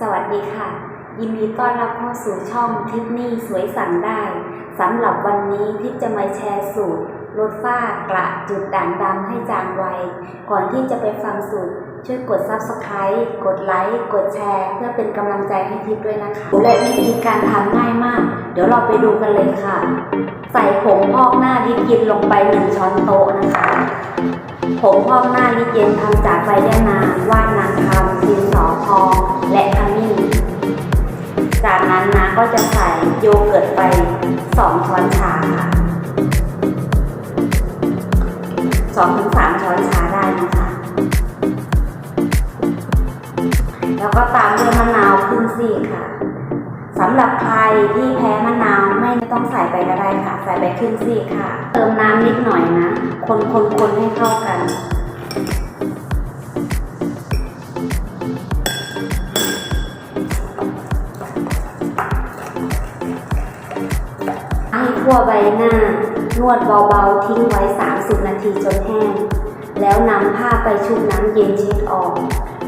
สวัสดีค่ะ ยินดีต้อนรับเข้าสู่ช่องทิปนี่สวยสั่งได้สำหรับวันนี้ทิปจะมาแชร์สูตรลดฝ้ากระจุดด่างดำให้จางไว ก่อนที่จะไปฟังสูตร ช่วยกด Subscribe กดไลค์กดแชร์ เพื่อเป็นกำลังใจให้ทิปด้วยนะคะ และวิธีการทำง่ายมาก เดี๋ยวเราไปดูกันเลยค่ะ ใส่ผงพอกหน้าลิปเย็นลงไปหนึ่งช้อนโต๊ะนะคะผงพอกหน้าลิปเย็นทำจากใบยะนาว่านางคำ ก็จะใส่โยเกิร์ตไป 2 ช้อนชาค่ะ2ถึง3ช้อนชาได้นะคะ แล้วก็ตามด้วยมะนาวครึ่งซีกค่ะสำหรับใครที่แพ้มะนาวไม่ต้องใส่ไปก็ได้ค่ะ ใส่ไปครึ่งซีกค่ะ เติมน้ำนิดหน่อยนะ คนคนคนให้เข้ากัน ทั่วใบหน้า นวดเบาๆ ทิ้งไว้ 30 นาทีจนแห้ง แล้วนำผ้าไปชุบน้ำเย็นเช็ดออก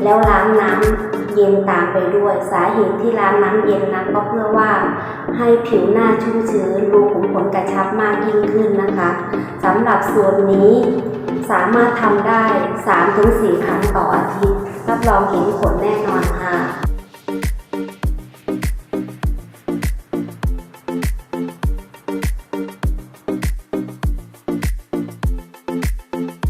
แล้วล้างน้ำเย็นตามไปด้วย สาเหตุที่ล้างน้ำเย็นนั้นก็เพื่อว่า ให้ผิวหน้าชุ่มชื้นรูขุมขนกระชับมากยิ่งขึ้นนะคะสำหรับส่วนนี้สามารถทำได้ 3-4 ครั้งต่ออาทิตย์ รับรองเห็นผลแน่นอนค่ะ